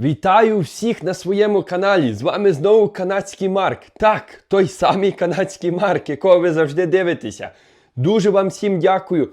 Вітаю всіх на своєму каналі. З вами знову канадський Марк. Так, той самий канадський Марк, якого ви завжди дивитеся. Дуже вам всім дякую.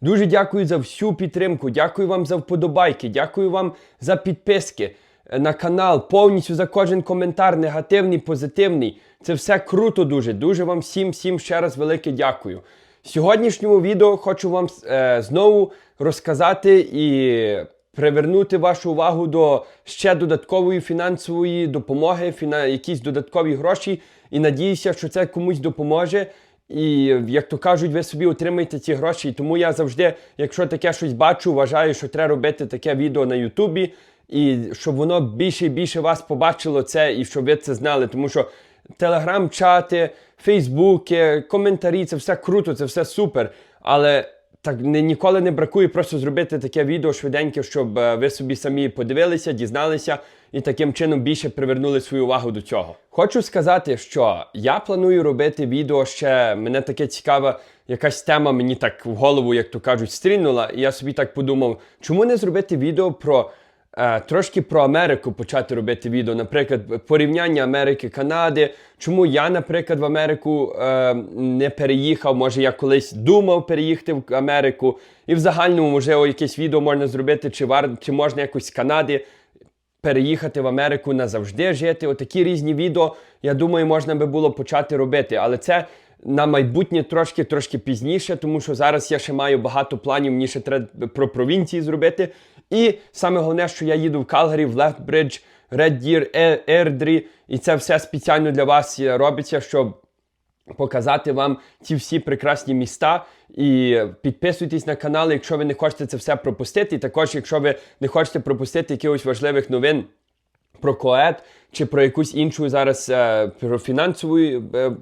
Дуже дякую за всю підтримку. Дякую вам за вподобайки. Дякую вам за підписки е, на канал. Повністю за кожен коментар, негативний, позитивний. Це все круто дуже. Дуже вам всім, всім ще раз велике дякую. В сьогоднішньому відео хочу вам е, знову розказати і привернути вашу увагу до ще додаткової фінансової допомоги, фіна... якісь додаткові гроші. І надіюся, що це комусь допоможе. І як то кажуть, ви собі отримаєте ці гроші. Тому я завжди, якщо таке щось бачу, вважаю, що треба робити таке відео на Ютубі, і щоб воно більше і більше вас побачило це, і щоб ви це знали. Тому що телеграм-чати, фейсбуки, коментарі це все круто, це все супер. Але так не, ніколи не бракує просто зробити таке відео швиденьке, щоб е, ви собі самі подивилися, дізналися і таким чином більше привернули свою увагу до цього. Хочу сказати, що я планую робити відео ще. Мене таке цікаве, якась тема мені так в голову, як то кажуть, стрільнула. І я собі так подумав, чому не зробити відео про. Е, трошки про Америку почати робити відео, наприклад, порівняння Америки, Канади. Чому я, наприклад, в Америку е, не переїхав? Може, я колись думав переїхати в Америку, і в загальному, можливо, якесь відео можна зробити, чи вар... чи можна якось з Канади переїхати в Америку назавжди жити. Отакі різні відео, я думаю, можна би було почати робити. Але це на майбутнє трошки трошки пізніше, тому що зараз я ще маю багато планів, мені ще треба про провінції зробити. І саме головне, що я їду в Калгарі, в Лефтбридж, Red Deer, Ердрі, і це все спеціально для вас робиться, щоб показати вам ці всі прекрасні міста. І підписуйтесь на канал, якщо ви не хочете це все пропустити. І також, якщо ви не хочете пропустити якихось важливих новин про коет чи про якусь іншу зараз е, про фінансову е,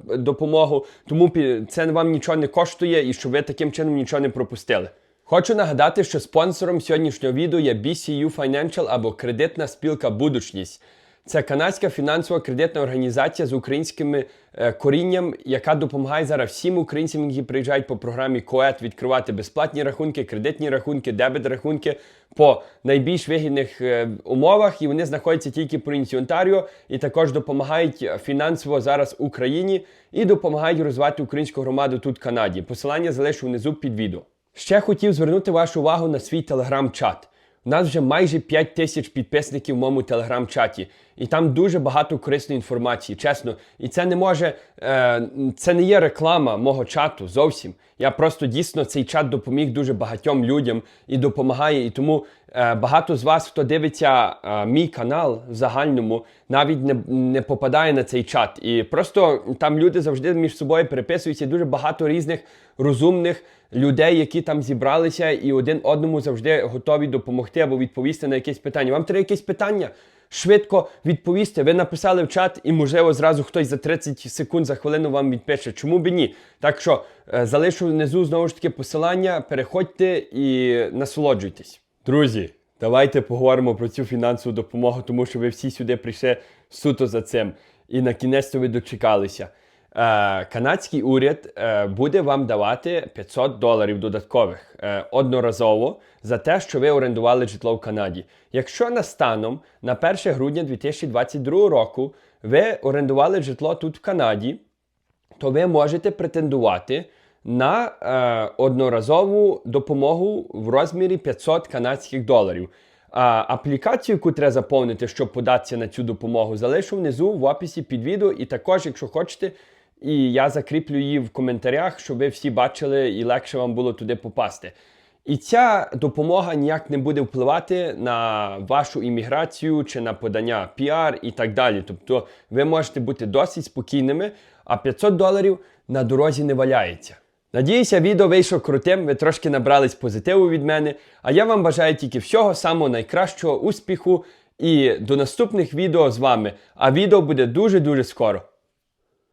допомогу. Тому це вам нічого не коштує і щоб ви таким чином нічого не пропустили. Хочу нагадати, що спонсором сьогоднішнього відео є BCU Financial або кредитна спілка Будучність. Це канадська фінансова кредитна організація з українським е, корінням, яка допомагає зараз всім українцям, які приїжджають по програмі КОЕТ, відкривати безплатні рахунки, кредитні рахунки, дебет рахунки по найбільш вигідних е, умовах. І вони знаходяться тільки в провінції Онтаріо і також допомагають фінансово зараз Україні і допомагають розвивати українську громаду тут в Канаді. Посилання залишу внизу під відео. Ще хотів звернути вашу увагу на свій телеграм-чат. У нас вже майже 5 тисяч підписників в моєму телеграм-чаті, і там дуже багато корисної інформації, чесно. І це не може, е, це не є реклама мого чату зовсім. Я просто дійсно цей чат допоміг дуже багатьом людям і допомагає. І тому багато з вас, хто дивиться е, мій канал в загальному, навіть не, не попадає на цей чат. І просто там люди завжди між собою переписуються. Дуже багато різних розумних людей, які там зібралися, і один одному завжди готові допомогти або відповісти на якесь питання. Вам треба якесь питання? Швидко відповісти. Ви написали в чат, і можливо зразу хтось за 30 секунд за хвилину вам відпише. Чому б ні? Так що е, залишу внизу знову ж таки посилання. Переходьте і насолоджуйтесь. Друзі, давайте поговоримо про цю фінансову допомогу, тому що ви всі сюди прийшли суто за цим. І на кінець ви дочекалися. Е, канадський уряд е, буде вам давати 500 доларів додаткових е, одноразово за те, що ви орендували житло в Канаді. Якщо на станом на 1 грудня 2022 року ви орендували житло тут в Канаді, то ви можете претендувати на е, одноразову допомогу в розмірі 500 канадських доларів. А аплікацію, яку треба заповнити, щоб податися на цю допомогу, залишу внизу в описі під відео. І також, якщо хочете, і я закріплю її в коментарях, щоб ви всі бачили і легше вам було туди попасти. І ця допомога ніяк не буде впливати на вашу імміграцію чи на подання піар і так далі. Тобто ви можете бути досить спокійними, а 500 доларів на дорозі не валяється. Надіюся, відео вийшло крутим, ви трошки набрались позитиву від мене. А я вам бажаю тільки всього самого найкращого успіху і до наступних відео з вами. А відео буде дуже-дуже скоро.